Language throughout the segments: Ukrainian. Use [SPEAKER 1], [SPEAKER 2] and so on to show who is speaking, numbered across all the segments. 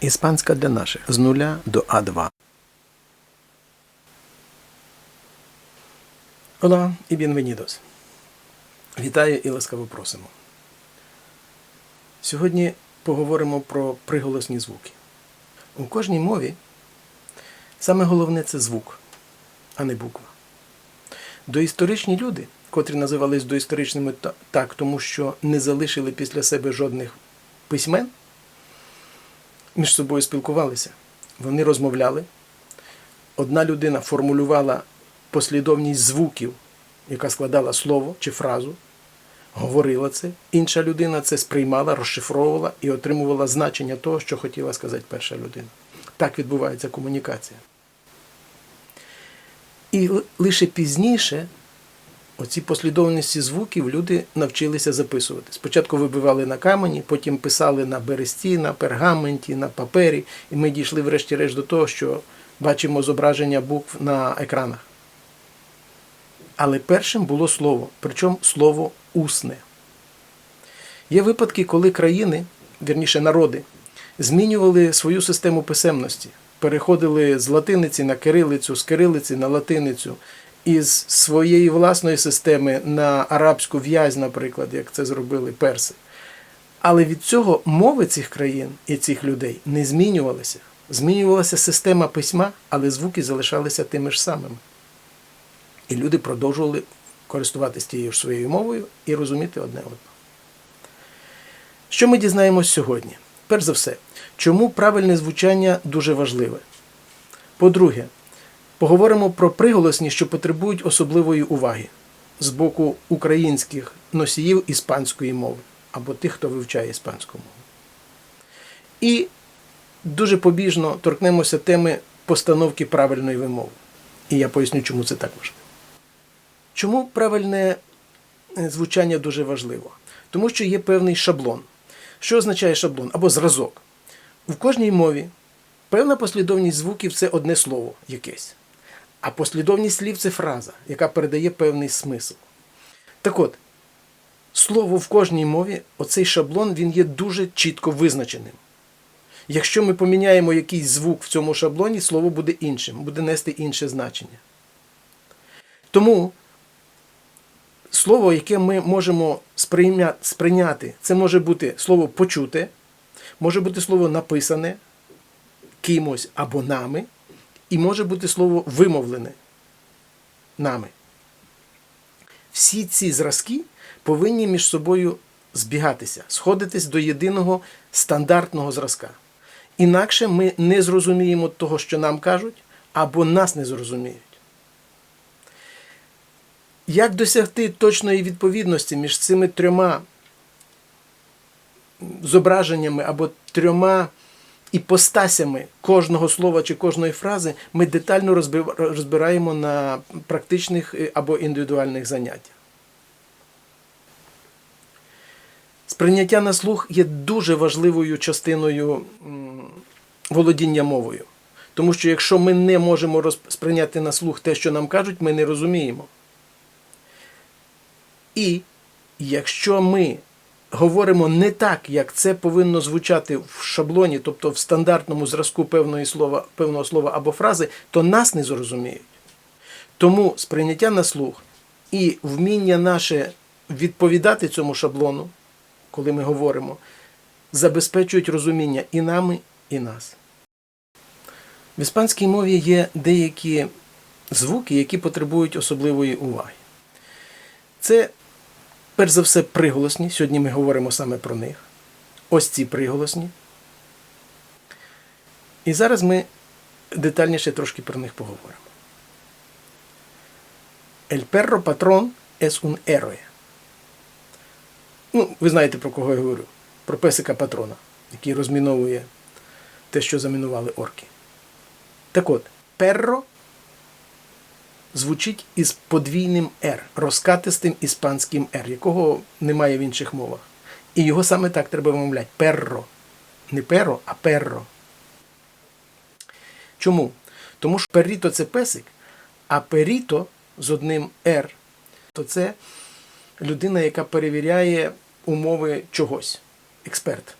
[SPEAKER 1] Іспанська для наших з нуля до А2. Hola і bienvenidos. Вітаю і ласкаво просимо. Сьогодні поговоримо про приголосні звуки. У кожній мові саме головне це звук, а не буква. Доісторичні люди, котрі називались доісторичними так, тому що не залишили після себе жодних письмен, між собою спілкувалися. Вони розмовляли. Одна людина формулювала послідовність звуків, яка складала слово чи фразу, говорила це. Інша людина це сприймала, розшифровувала і отримувала значення того, що хотіла сказати перша людина. Так відбувається комунікація. І лише пізніше оці послідовності звуків люди навчилися записувати. Спочатку вибивали на камені, потім писали на бересті, на пергаменті, на папері, і ми дійшли врешті-решт до того, що бачимо зображення букв на екранах. Але першим було слово, причому слово усне. Є випадки, коли країни, вірніше народи, змінювали свою систему писемності, переходили з латиниці на кирилицю, з кирилиці на латиницю, із своєї власної системи на арабську в'язь, наприклад, як це зробили перси. Але від цього мови цих країн і цих людей не змінювалися. Змінювалася система письма, але звуки залишалися тими ж самими. І люди продовжували користуватися тією ж своєю мовою і розуміти одне одного. Що ми дізнаємось сьогодні? Перш за все, чому правильне звучання дуже важливе. По-друге, поговоримо про приголосні, що потребують особливої уваги з боку українських носіїв іспанської мови або тих, хто вивчає іспанську мову. І дуже побіжно торкнемося теми постановки правильної вимови. І я поясню, чому це так важливо. Чому правильне е, звучання дуже важливо? Тому що є певний шаблон. Що означає шаблон або зразок? В кожній мові певна послідовність звуків це одне слово якесь, а послідовність слів це фраза, яка передає певний смисл. Так от, слово в кожній мові, оцей шаблон, він є дуже чітко визначеним. Якщо ми поміняємо якийсь звук в цьому шаблоні, слово буде іншим, буде нести інше значення. Тому слово, яке ми можемо сприйняти, це може бути слово почуте, може бути слово написане кимось або нами, і може бути слово вимовлене нами. Всі ці зразки повинні між собою збігатися, сходитись до єдиного стандартного зразка. Інакше ми не зрозуміємо того, що нам кажуть, або нас не зрозуміють. Як досягти точної відповідності між цими трьома зображеннями або трьома іпостасями кожного слова чи кожної фрази, ми детально розбираємо на практичних е, або індивідуальних заняттях. Сприйняття на слух є дуже важливою частиною володіння мовою. Тому що якщо ми не можемо сприйняти на слух те, що нам кажуть, ми не розуміємо. І якщо ми говоримо не так, як це повинно звучати в шаблоні, тобто в стандартному зразку певної слова, певного слова або фрази, то нас не зрозуміють. Тому сприйняття на слух і вміння наше відповідати цьому шаблону, коли ми говоримо, забезпечують розуміння і нами, і нас. В іспанській мові є деякі звуки, які потребують особливої уваги. Це, перш за все, приголосні. Сьогодні ми говоримо саме про них. Ось ці приголосні. І зараз ми детальніше трошки про них поговоримо. El perro patrón es un héroe. Ну, ви знаєте, про кого я говорю. Про песика патрона, який розміновує те, що замінували орки. Так от, перро звучить із подвійним «р», розкатистим іспанським «р», якого немає в інших мовах. І його саме так треба вимовляти. Перро. Не перо, а перро. Чому? Тому що періто це песик, а періто з одним «р» то це людина, яка перевіряє умови чогось. Експерт.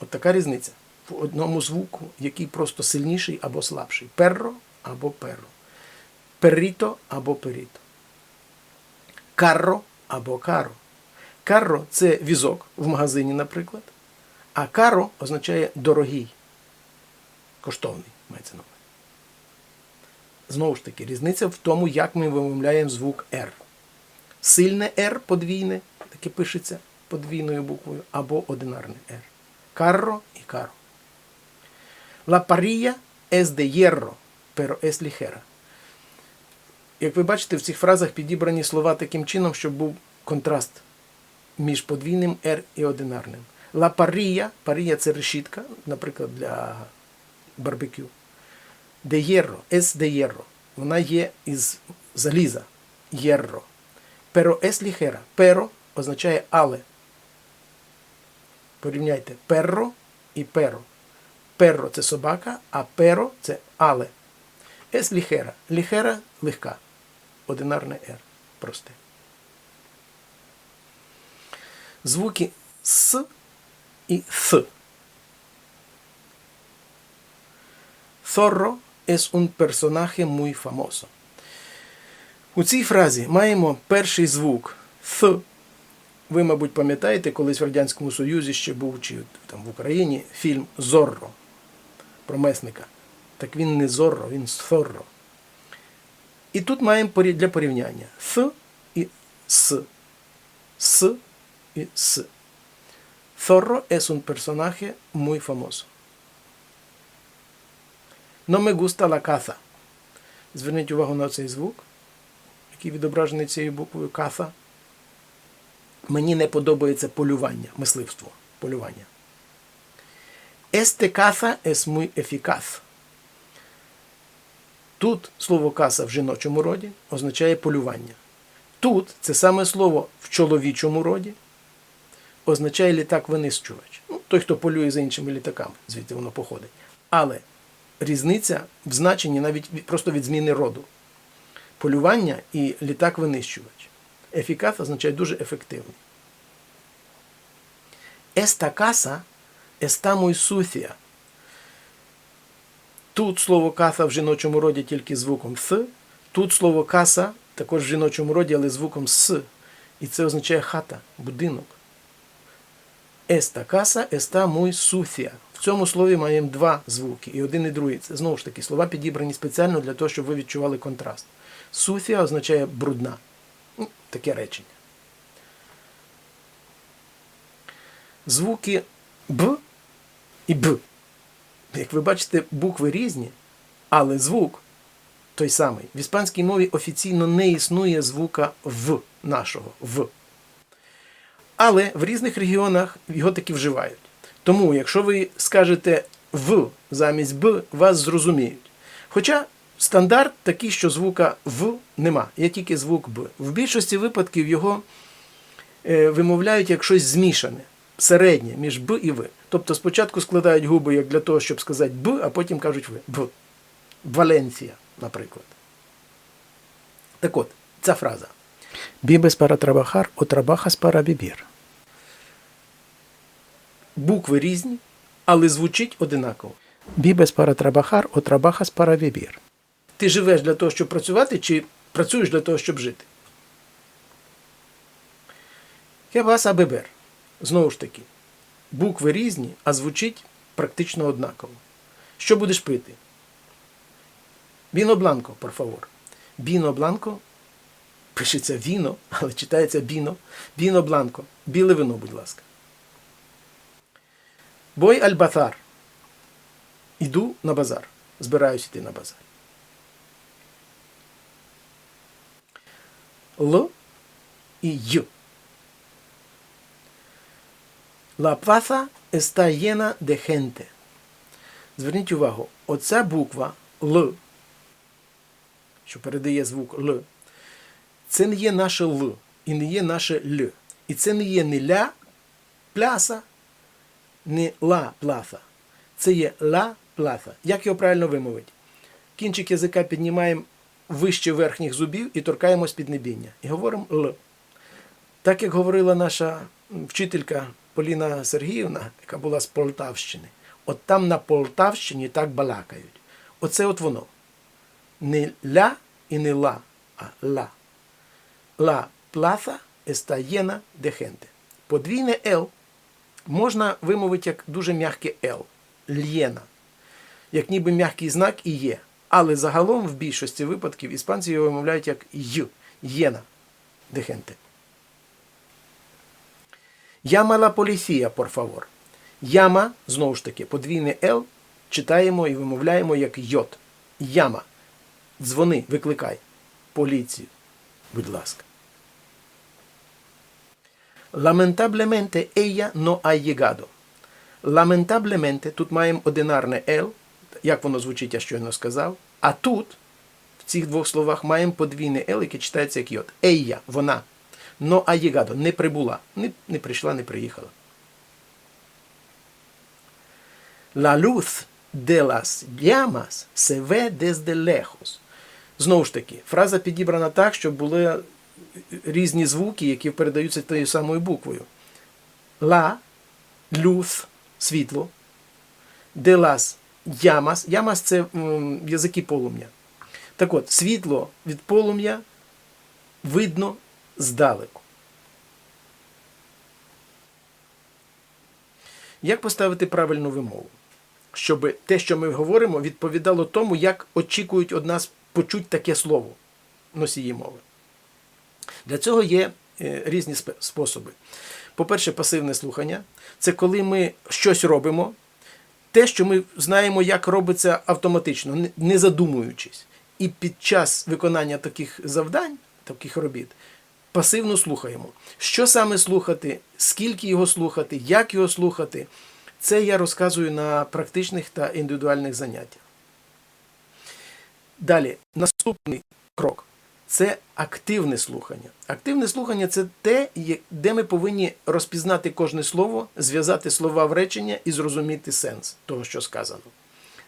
[SPEAKER 1] От така різниця. в одному звуку, який просто сильніший або слабший. Перро або перо. Перріто або періто. Карро або каро. Карро це візок в магазині, наприклад. А каро означає дорогий, коштовний, мається на увазі. Знову ж таки, різниця в тому, як ми вимовляємо звук R. Сильне R подвійне, таке пишеться подвійною буквою, або одинарне R. Carro і caro. La parrilla es de hierro, pero es ligera. Як ви бачите, в цих фразах підібрані слова таким чином, щоб був контраст між подвійним R і одинарним. La parrilla, parrilla – це решітка, наприклад, для барбекю. De hierro, es de hierro. Вона є із заліза. Hierro. Pero es ligera. Pero означає але. Порівняйте перро і перо. Перро це собака, а перо це але. Es ligera. Ligera – легка. Одинарне R. Просте. Звуки С і Th. Zorro es un personaje muy famoso. У цій фразі маємо перший звук Th. Ви, мабуть, пам'ятаєте, колись в Радянському Союзі ще був, чи там в Україні фільм Зорро про месника. Так він не Зорро, він Зорро. І тут маємо для порівняння Th і С. С і С. Zorro es un personaje muy famoso. No me gusta la caza. Зверніть увагу на цей звук, який відображений цією буквою кафа. Мені не подобається полювання, мисливство, полювання. Este caza es muy eficaz. Тут слово каса в жіночому роді означає полювання. Тут це саме слово в чоловічому роді означає літак-винищувач. Ну, той, хто полює за іншими літаками, звідти воно походить. Але різниця в значенні навіть просто від зміни роду. Полювання і літак-винищувач. Ефікас означає дуже ефективний. Esta casa está. Тут слово каса в жіночому роді тільки звуком С. Тут слово каса також в жіночому роді, але звуком С. І це означає хата, будинок. Esta casa está muy sucia. В цьому слові маємо два звуки, і один і другий. Це знову ж таки слова підібрані спеціально для того, щоб ви відчували контраст. Суфія означає брудна. Ну, Таке речення. Звуки Б і Б. Як ви бачите, букви різні, але звук той самий. В іспанській мові офіційно не існує звука В нашого В. Але в різних регіонах його таки вживають. Тому, якщо ви скажете В замість Б, вас зрозуміють. Хоча стандарт такий, що звука В нема, є тільки звук Б. В більшості випадків його е, вимовляють як щось змішане, середнє між Б і В. Тобто спочатку складають губи як для того, щоб сказати Б, а потім кажуть В. Б. Валенція, наприклад. Так от, ця фраза. O trabajas para vivir. Букви різні, але звучить одинаково. O trabajas para vivir. Ти живеш для того, щоб працювати, чи працюєш для того, щоб жити? ¿Qué vas a beber? Знову ж таки, букви різні, а звучить практично однаково. Що будеш пити? Віно бланко, por favor. Біно бланко пишеться віно, але читається біно. Біно бланко. Біле вино, будь ласка. Бой аль-базар. Іду на базар. Збираюсь йти на базар. Л і Й. La plaza está llena de gente. Зверніть увагу, оця буква Л, що передає звук Л, це не є наше Л і не є наше Л. І це не є не ля пляса, не ла плафа. Це є ла плафа. Як його правильно вимовити? Кінчик язика піднімаємо вище верхніх зубів і торкаємось піднебіння. І говоримо Л. Так як говорила наша вчителька Поліна Сергіївна, яка була з Полтавщини, от там на Полтавщині так балакають. Оце от воно. Не ля і не ла, а ла. Plaza está llena de. Подвійне L можна вимовити як дуже м'яке L. Л'єна. Як ніби м'який знак і є. Але загалом в більшості випадків іспанці його вимовляють як Й. Єна. De Llama la policía, por. Яма, знову ж таки, подвійне Л читаємо і вимовляємо як йот. Яма. Дзвони, викликай. Поліцію. Будь ласка. Lamentablemente ella no ha llegado. Lamentablemente, тут маємо одинарне L, як воно звучить, я щойно сказав. А тут, в цих двох словах, маємо подвійне L, яке читається як йод. Ella, вона. No ha не прибула. Не, не прийшла, не приїхала. La luz de las llamas se ve desde lejos. Знову ж таки, фраза підібрана так, щоб були різні звуки, які передаються тією самою буквою. La, luz, світло. De las llamas. Llamas – це язики полум'я. Так от, світло від полум'я видно здалеку. Як поставити правильну вимову? Щоб те, що ми говоримо, відповідало тому, як очікують від нас почуть таке слово носії мови. Для цього є е, різні способи. По-перше, пасивне слухання це коли ми щось робимо, те, що ми знаємо, як робиться автоматично, не задумуючись. І під час виконання таких завдань, таких робіт, пасивно слухаємо. Що саме слухати, скільки його слухати, як його слухати, це я розказую на практичних та індивідуальних заняттях. Далі, наступний крок це активне слухання. Активне слухання це те, де ми повинні розпізнати кожне слово, зв'язати слова в речення і зрозуміти сенс того, що сказано.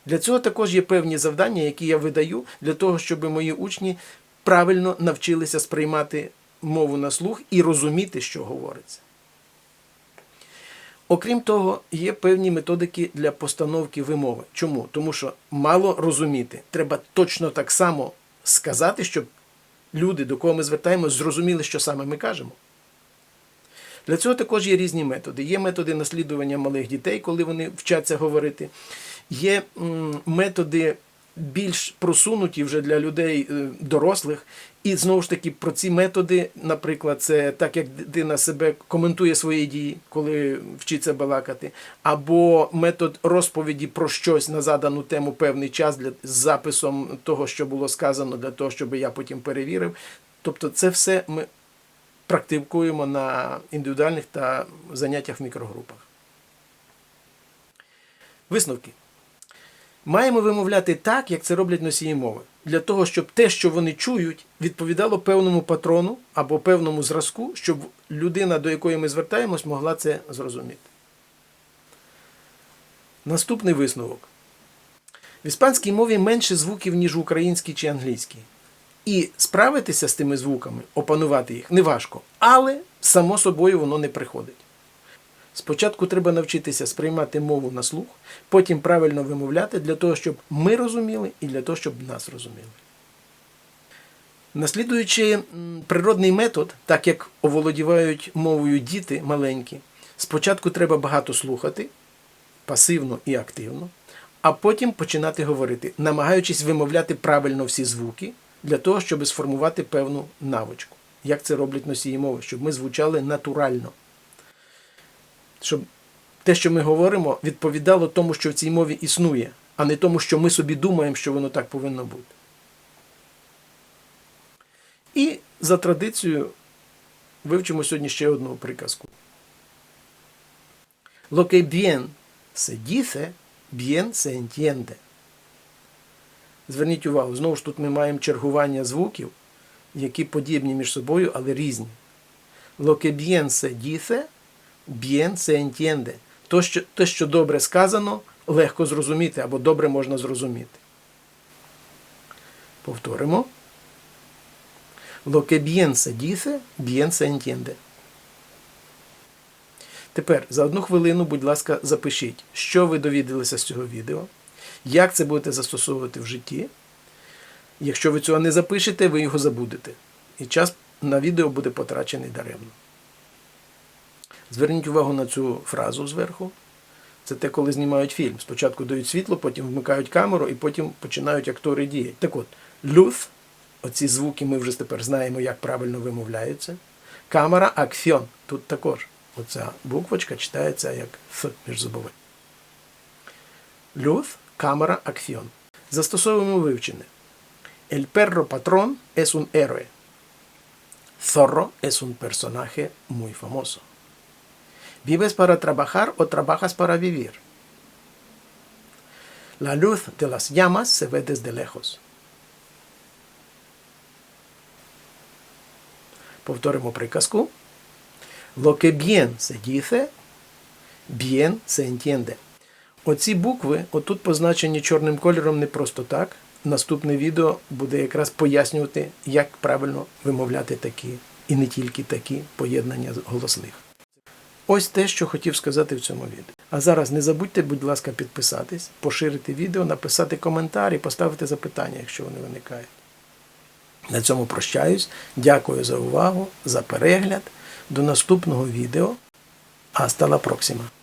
[SPEAKER 1] Для цього також є певні завдання, які я видаю, для того, щоб мої учні правильно навчилися сприймати мову на слух і розуміти, що говориться. Окрім того, є певні методики для постановки вимови. Чому? Тому що мало розуміти. Треба точно так само сказати, щоб люди, до кого ми звертаємось, зрозуміли, що саме ми кажемо. Для цього також є різні методи. Є методи наслідування малих дітей, коли вони вчаться говорити. Є методи більш просунуті вже для людей е, дорослих. І знову ж таки, про ці методи, наприклад, це так, як дитина себе коментує свої дії, коли вчиться балакати, або метод розповіді про щось на задану тему певний час для з записом того, що було сказано, для того, щоб я потім перевірив. Тобто, це все ми практикуємо на індивідуальних та заняттях в мікрогрупах. Висновки. Маємо вимовляти так, як це роблять носії мови, для того, щоб те, що вони чують, відповідало певному патрону або певному зразку, щоб людина, до якої ми звертаємось, могла це зрозуміти. Наступний висновок. В іспанській мові менше звуків, ніж в українській чи англійській. І справитися з тими звуками, опанувати їх неважко, але само собою воно не приходить. Спочатку треба навчитися сприймати мову на слух, потім правильно вимовляти для того, щоб ми розуміли і для того, щоб нас розуміли. Наслідуючи природний метод, так як оволодівають мовою діти маленькі, спочатку треба багато слухати, пасивно і активно, а потім починати говорити, намагаючись вимовляти правильно всі звуки для того, щоб сформувати певну навичку. Як це роблять носії мови, щоб ми звучали натурально щоб те, що ми говоримо, відповідало тому, що в цій мові існує, а не тому, що ми собі думаємо, що воно так повинно бути. І за традицією вивчимо сьогодні ще одну приказку. Lo que bien se dice, bien se entiende. Зверніть увагу, знову ж тут ми маємо чергування звуків, які подібні між собою, але різні. Lo que bien se dice, bien se entiende. То, що, те, що добре сказано, легко зрозуміти або добре можна зрозуміти. Повторимо. Lo que bien se dice, bien se. Тепер за одну хвилину, будь ласка, запишіть, що ви довідалися з цього відео, як це будете застосовувати в житті. Якщо ви цього не запишете, ви його забудете. І час на відео буде потрачений даремно. Зверніть увагу на цю фразу зверху. Це те, коли знімають фільм. Спочатку дають світло, потім вмикають камеру і потім починають актори діяти. Так от, люф, оці звуки ми вже тепер знаємо, як правильно вимовляються. Камера акфьон. Тут також. Оця буквочка читається як Ф між зубовими. Люф, камера акфьон. Застосовуємо вивчене. El perro patrón es un héroe. Zorro es un personaje muy famoso. ¿Vives para trabajar o trabajas para vivir? La luz de las llamas se ve desde lejos. Повторимо приказку. Lo que bien se dice, bien se entiende. Оці букви отут позначені чорним кольором не просто так. Наступне відео буде якраз пояснювати, як правильно вимовляти такі і не тільки такі поєднання голосних. Ось те, що хотів сказати в цьому відео. А зараз не забудьте, будь ласка, підписатись, поширити відео, написати коментар і поставити запитання, якщо вони виникають. На цьому прощаюсь. Дякую за увагу, за перегляд. До наступного відео. Hasta la próxima.